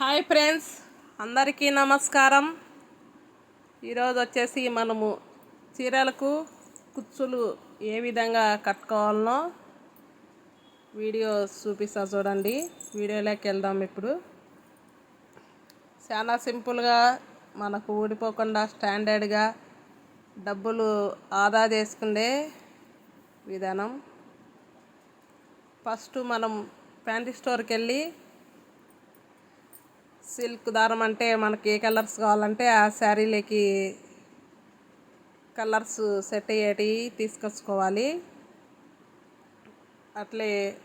Hi friends అందరికీ నమస్కారం. ఈరోజు వచ్చేసి మనము చీరలకు కుచ్చులు ఏ విధంగా కట్టుకోవాలనో వీడియో చూపిస్తా చూడండి. వీడియోలోకి వెళ్దాం ఇప్పుడు. చాలా సింపుల్గా మనకు ఊడిపోకుండా స్టాండర్డ్గా డబ్బులు ఆదా చేసుకునే విధానం. ఫస్ట్ మనం ప్యాంటీ స్టోర్కి వెళ్ళి సిల్క్ దారం అంటే మనకి ఏ కలర్స్ కావాలంటే ఆ శారీలకి కలర్స్ సెట్ అయ్యేటివి తీసుకొచ్చుకోవాలి. అట్లే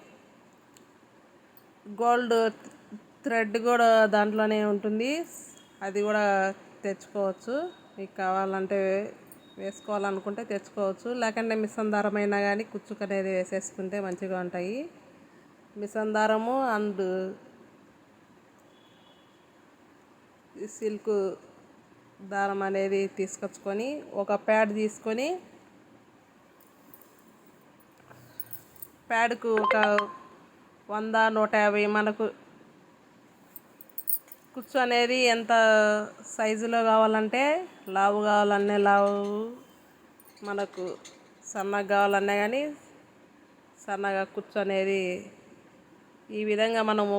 గోల్డ్ థ్రెడ్ కూడా దాంట్లోనే ఉంటుంది. అది కూడా తెచ్చుకోవచ్చు. మీకు కావాలంటే వేసుకోవాలనుకుంటే తెచ్చుకోవచ్చు. లేకుంటే మిషన్ దారం అయినా కానీ కుచ్చుకు అనేది వేసేసుకుంటే మంచిగా ఉంటాయి. మిషన్ దారము అండ్ సిల్క్ దారం అనేది తీసుకొచ్చుకొని ఒక ప్యాడ్ తీసుకొని ప్యాడ్కు ఒక వంద నూట యాభై మనకు కుచ్చు అనేది ఎంత సైజులో కావాలంటే లావు కావాలనే లావు మనకు సన్నగా కావాలన్నా కానీ సన్నగా కుచ్చు అనేది ఈ విధంగా మనము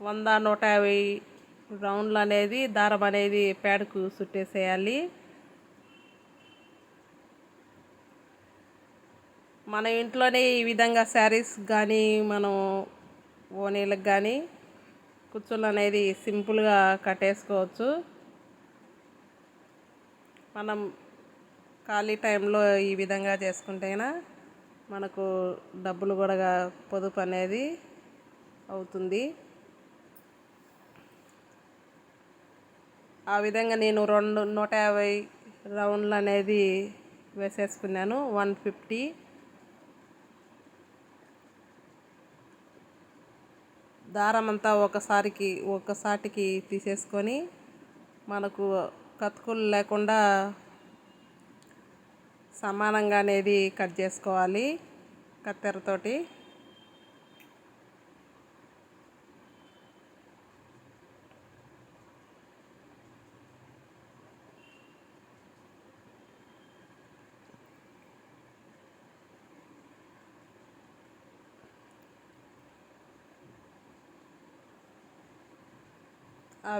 వంద నూట యాభై రౌండ్లు అనేది దారం అనేది ప్యాడ్కు చుట్టేసేయాలి. మన ఇంట్లోనే ఈ విధంగా శారీస్ కానీ మనం ఓనీలకు కానీ కుచ్చులు అనేది సింపుల్గా కట్టేసుకోవచ్చు. మనం ఖాళీ టైంలో ఈ విధంగా చేసుకుంటేనా మనకు డబ్బులు కూడా పొదుపు అనేది అవుతుంది. ఆ విధంగా నేను రెండు నూట యాభై రౌండ్లు అనేది వేసేసుకున్నాను. One fifty. దారం అంతా ఒకసారికి ఒకసాటికి తీసేసుకొని మనకు కతుకులు లేకుండా సమానంగా అనేది కట్ చేసుకోవాలి కత్తెరతోటి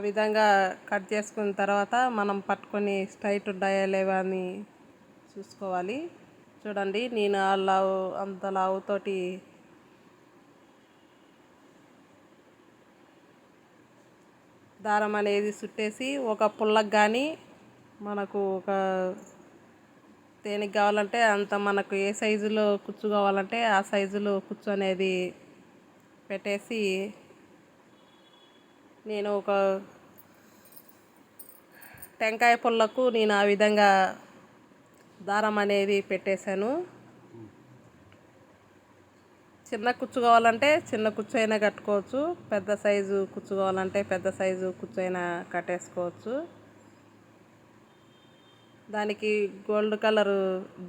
విధంగా కట్ చేసుకున్న తర్వాత మనం పట్టుకొని స్ట్రైట్ ఉన్నాయా లేవా అని చూసుకోవాలి. చూడండి నేను ఆ లావు అంత లావుతోటి దారం అనేది చుట్టేసి ఒక పుల్లకు కానీ మనకు ఒక దేనికి కావాలంటే అంత మనకు ఏ సైజులో కుచ్చు కావాలంటే ఆ సైజులో కుచ్చు అనేది పెట్టేసి నేను ఒక టెంకాయ పుల్లకు నేను ఆ విధంగా దారం అనేది పెట్టేశాను. చిన్న కుచ్చు కావాలంటే చిన్న కుచ్చు అయినా కట్టుకోవచ్చు పెద్ద సైజు కుచ్చు కావాలంటే పెద్ద సైజు కుచ్చు అయినా కట్టేసుకోవచ్చు. దానికి గోల్డ్ కలరు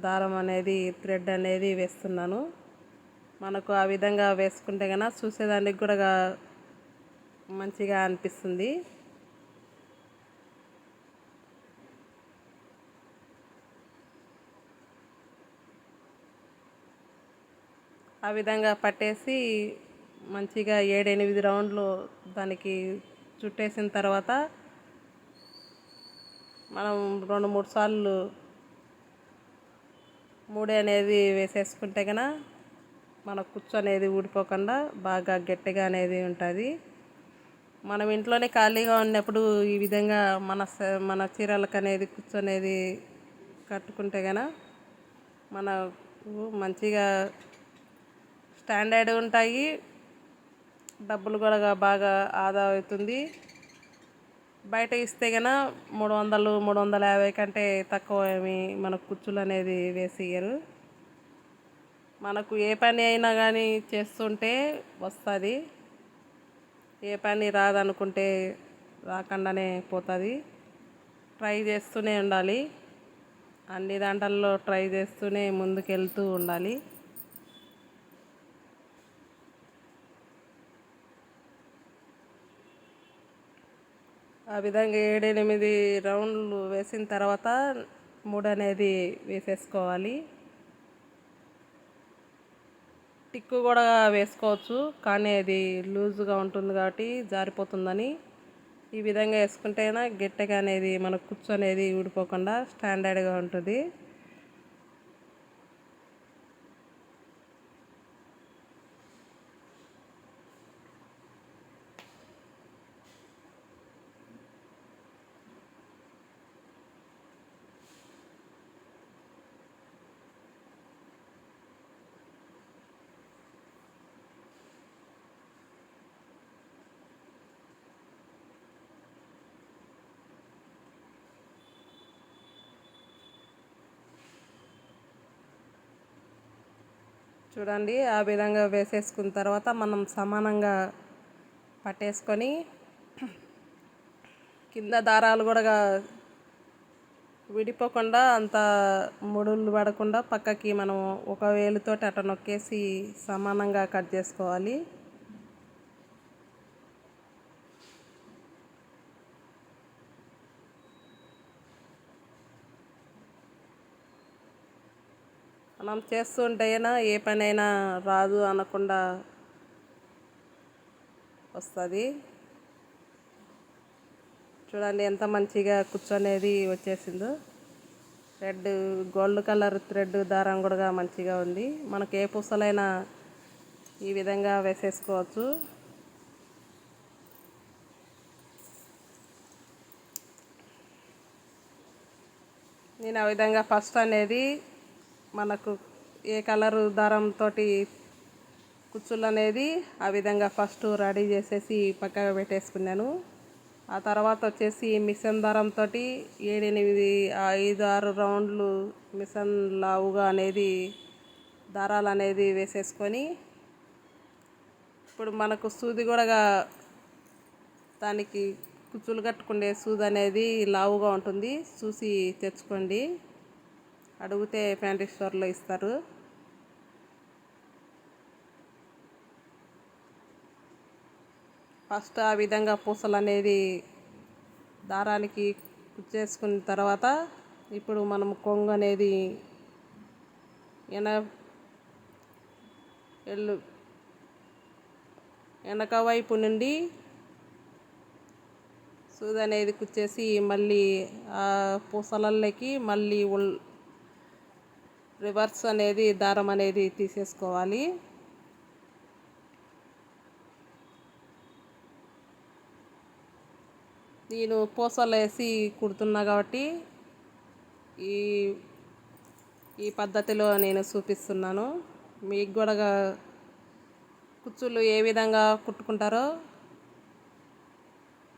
దారం అనేది థ్రెడ్ అనేది వేస్తున్నాను. మనకు ఆ విధంగా వేసుకుంటే కనుక చూసేదానికి కూడా మంచిగా అనిపిస్తుంది. ఆ విధంగా పట్టేసి మంచిగా ఏడెనిమిది రౌండ్లు దానికి చుట్టేసిన తర్వాత మనం రెండు మూడు సార్లు మూడే అనేది వేసేసుకుంటే కనుక మన కుచ్చు అనేది ఊడిపోకుండా బాగా గట్టిగా అనేది ఉంటుంది. మనం ఇంట్లోనే ఖాళీగా ఉన్నప్పుడు ఈ విధంగా మన మన చీరలకు అనేది కూర్చొనేది కట్టుకుంటే కనుక మనకు మంచిగా స్టాండర్డ్ ఉంటాయి. డబ్బులు కూడా బాగా ఆదా అవుతుంది. బయట ఇస్తే కనుక మూడు వందలు మూడు వందల యాభై కంటే తక్కువ ఏమి మన కుచ్చులు అనేది వేసి మనకు ఏ పని అయినా కానీ చేస్తుంటే వస్తుంది. ఏ పని రాదనుకుంటే రాకుండానే పోతుంది. ట్రై చేస్తూనే ఉండాలి. అన్ని దాంట్లో ట్రై చేస్తూనే ముందుకెళ్తూ ఉండాలి. ఆ విధంగా ఏడెనిమిది రౌండ్లు వేసిన తర్వాత మూడు అనేది వేసేసుకోవాలి. టిక్కు కూడా వేసుకోవచ్చు కానీ అది లూజ్గా ఉంటుంది కాబట్టి జారిపోతుందని. ఈ విధంగా వేసుకుంటేనా గట్టిగా అనేది మన కుచ్చు అనేది ఊడిపోకుండా స్టాండర్డ్గా ఉంటుంది. చూడండి ఆ విధంగా వేసేసుకున్న తర్వాత మనం సమానంగా పట్టేసుకొని కింద దారాలు కూడా విడిపోకుండా అంత ముడులు పడకుండా పక్కకి మనం ఒక వేలుతోటి అట్ట నొక్కేసి సమానంగా కట్ చేసుకోవాలి. మనం చేస్తుంటేనా ఏ పనైనా రాదు అనకుండా వస్తుంది. చూడండి ఎంత మంచిగా కూర్చొనేది వచ్చేసిందో. రెడ్ గోల్డ్ కలర్ థ్రెడ్ దారం కూడా మంచిగా ఉంది. మనకి ఏ పూసలైనా ఈ విధంగా వేసేసుకోవచ్చు. నేను ఆ విధంగా ఫస్ట్ అనేది మనకు ఏ కలరు దారంతో కుచ్చులు అనేది ఆ విధంగా ఫస్ట్ రెడీ చేసేసి పక్కగా పెట్టేసుకున్నాను. ఆ తర్వాత వచ్చేసి మిషన్ దారంతో ఏడెనిమిది ఐదు ఆరు రౌండ్లు మిషన్ లావుగా అనేది దారాలు అనేది వేసేసుకొని ఇప్పుడు మనకు సూది కూడా దానికి కుచ్చులు కట్టుకునే సూది అనేది లావుగా ఉంటుంది. చూసి తెచ్చుకోండి. అడిగితే ప్యాంటీ స్టోర్లో ఇస్తారు. ఫస్ట్ ఆ విధంగా పూసలు అనేది దారానికి కుచ్చేసుకున్న తర్వాత ఇప్పుడు మనం కొంగు అనేది ఎన ఎల్లు వెనక వైపు నుండి సూది అనేది కుచ్చేసి మళ్ళీ ఆ పూసలల్లోకి మళ్ళీ ఉల్ రివర్స్ అనేది దారం అనేది తీసేసుకోవాలి. నేను పూసలు వేసి కుడుతున్నా కాబట్టి ఈ ఈ పద్ధతిలో నేను చూపిస్తున్నాను. మీకు కూడా కుచ్చులు ఏ విధంగా కుట్టుకుంటారో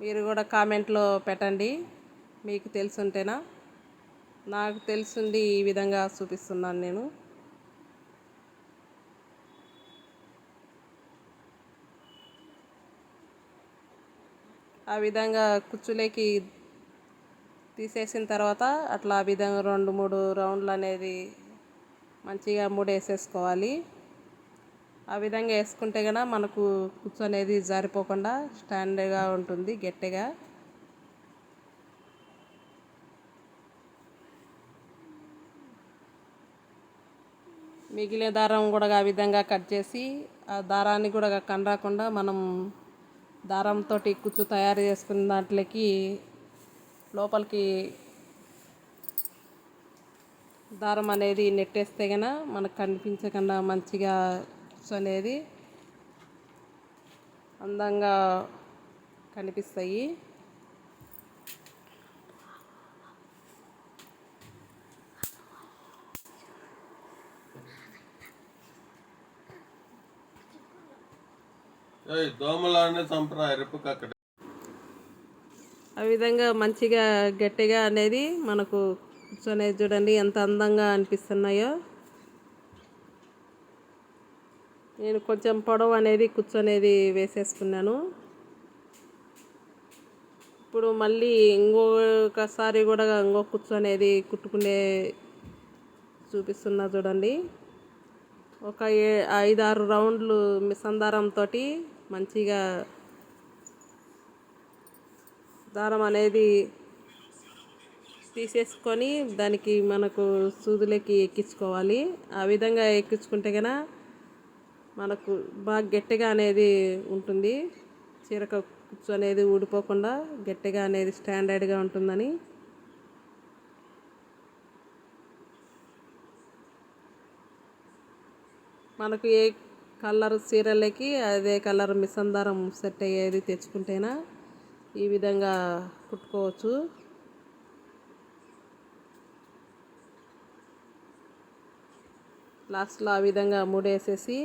మీరు కూడా కామెంట్లో పెట్టండి. మీకు తెలుసుంటేనా? నాకు తెలిసింది ఈ విధంగా చూపిస్తున్నాను నేను. ఆ విధంగా కుచ్చులేకి తీసేసిన తర్వాత అట్లా ఆ విధంగా రెండు మూడు రౌండ్లు అనేది మంచిగా మూడు వేసేసుకోవాలి ఆ విధంగా వేసుకుంటే కనుక మనకు కుచ్చు అనేది జారిపోకుండా స్టాండ్గా ఉంటుంది గట్టిగా. మిగిలిన దారం కూడా ఆ విధంగా కట్ చేసి ఆ దారాన్ని కూడా కండరాకుండా మనం దారంతో కుచ్చు తయారు చేసుకున్న దాంట్లోకి లోపలికి దారం అనేది నెట్టేస్తే కనుక మనకు కనిపించకుండా మంచిగా కుచ్చు అనేది అందంగా కనిపిస్తాయి. దోమలానే చంపరా ఎరుపుకి అక్కడ ఆ విధంగా మంచిగా గట్టిగా అనేది మనకు కూర్చొనేది చూడండి ఎంత అందంగా అనిపిస్తున్నాయో. నేను కొంచెం పొడవు అనేది కూర్చొనేది వేసేసుకున్నాను. ఇప్పుడు మళ్ళీ ఇంకొకసారి కూడా ఇంకో కూర్చొనేది కుట్టుకునే చూపిస్తున్నా చూడండి. ఒక ఏ ఐదారు రౌండ్లు మిసందారంతో మంచిగా దారం అనేది తీసేసుకొని దానికి మనకు సూదులకి ఎక్కించుకోవాలి. ఆ విధంగా ఎక్కించుకుంటే కనుక మనకు బాగా గట్టిగా అనేది ఉంటుంది. చీరక కుచ్చు అనేది ఊడిపోకుండా గట్టిగా అనేది స్టాండర్డ్గా ఉంటుందని మనకు ఏ కలర్ చీరలకి అదే కలర్ మిసందారం సెట్ అయ్యేది తెచ్చుకుంటేనా ఈ విధంగా కుట్టుకోవచ్చు. లాస్ట్లో ఆ విధంగా మూడేసేసి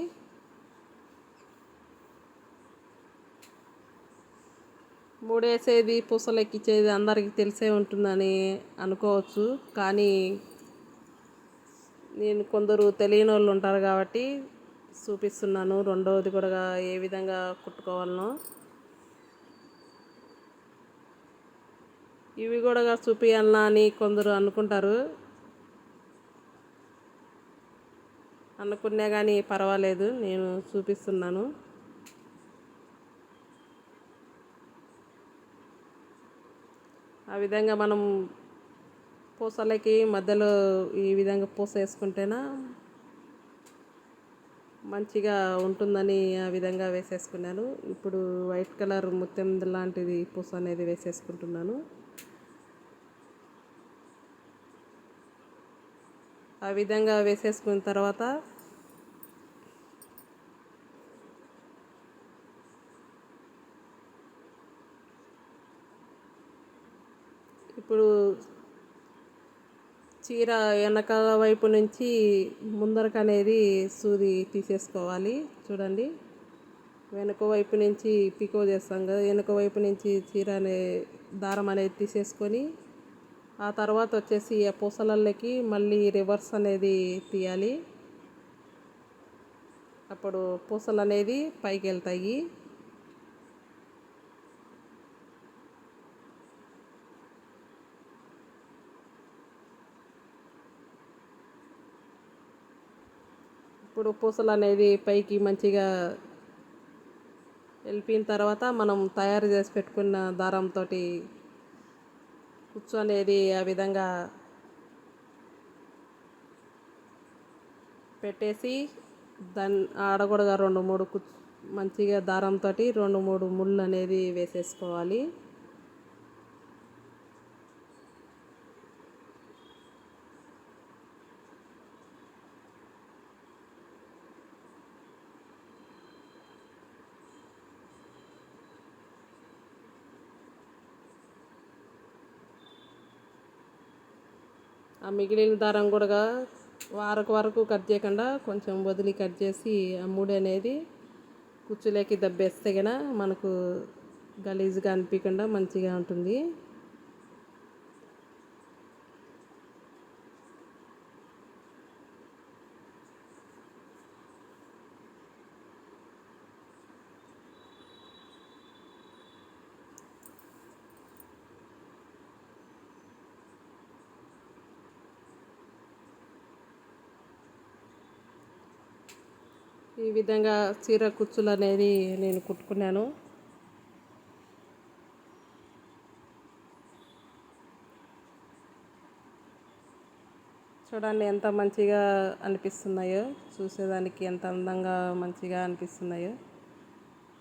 మూడేసేది పూసలు ఎక్కించేది అందరికీ తెలిసే ఉంటుందని అనుకోవచ్చు. కానీ నేను కొందరు తెలియని వాళ్ళు ఉంటారు కాబట్టి చూపిస్తున్నాను. రెండవది కూడా ఏ విధంగా కుట్టుకోవాలనో. ఇవి కూడా చూపియాలనా అని కొందరు అనుకుంటారు. అనుకున్నా కానీ పర్వాలేదు నేను చూపిస్తున్నాను. ఆ విధంగా మనం పూసలకి మధ్యలో ఈ విధంగా పూస వేసుకుంటేనా మంచిగా ఉంటుందని ఆ విధంగా వేసేసుకున్నాను. ఇప్పుడు వైట్ కలర్ ముత్యం లాంటిది పూస అనేది వేసేసుకుంటున్నాను. ఆ విధంగా వేసేసుకున్న తర్వాత ఇప్పుడు చీర వెనకాల వైపు నుంచి ముందరకు అనేది సూది తీసేసుకోవాలి. చూడండి. వెనుక వైపు నుంచి పికో చేస్తాం కదా. వెనుక వైపు నుంచి చీర అనే దారం అనేది తీసేసుకొని ఆ తర్వాత వచ్చేసి ఆ పూసలల్లకి మళ్ళీ రివర్స్ అనేది తీయాలి. అప్పుడు పూసలు అనేది పైకి వెళ్తాయి ఇప్పుడు పూసలు అనేది పైకి మంచిగా వెళ్ళిపోయిన తర్వాత మనం తయారు చేసి పెట్టుకున్న దారంతో కుచ్చు అనేది ఆ విధంగా పెట్టేసి దాన్ని ఆడగొడగా రెండు మూడు కుచ్చు మంచిగా దారంతో రెండు మూడు ముళ్ళు అనేది వేసేసుకోవాలి. మిగిలిన దారం కూడా వారకు వరకు కట్ చేయకుండా కొంచెం వదిలి కట్ చేసి ఆ ముడి అనేది కుచ్చులేకి దబ్బేస్తే కనుక మనకు గలీజ్గా అనిపించకుండా మంచిగా ఉంటుంది. ఈ విధంగా చీర కుచ్చులు అనేది నేను కుట్టుకున్నాను. చూడండి ఎంత మంచిగా అనిపిస్తున్నాయో. చూసేదానికి ఎంత అందంగా మంచిగా అనిపిస్తున్నాయో.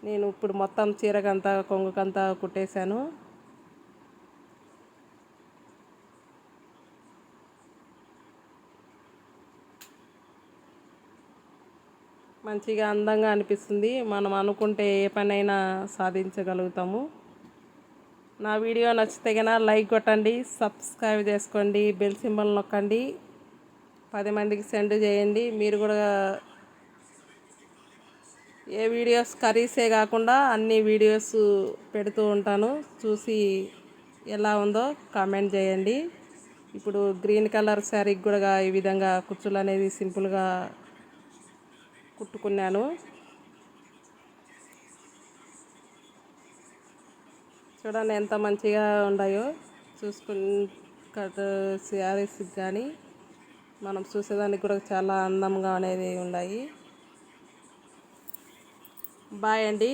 నేను ఇప్పుడు మొత్తం చీరకంతా కొంగుకంతా కుట్టేశాను. మంచిగా అందంగా అనిపిస్తుంది. మనం అనుకుంటే ఏ పనైనా సాధించగలుగుతాము. నా వీడియో నచ్చితే కనుక లైక్ కొట్టండి సబ్స్క్రైబ్ చేసుకోండి బెల్ సింబల్ నొక్కండి. పది మందికి సెండ్ చేయండి. మీరు కూడా ఏ వీడియోస్ కర్రీసే కాకుండా అన్ని వీడియోస్ పెడుతూ ఉంటాను. చూసి ఎలా ఉందో కామెంట్ చేయండి. ఇప్పుడు గ్రీన్ కలర్ శారీకి కూడా ఈ విధంగా కుచ్చులు అనేది సింపుల్గా కుట్టుకున్నాను. చూడండి ఎంత మంచిగా ఉన్నాయో చూసుకుని కట్ శారీస్ కానీ మనం చూసేదానికి కూడా చాలా అందంగా అనేది ఉన్నాయి. బాయ్ అండి.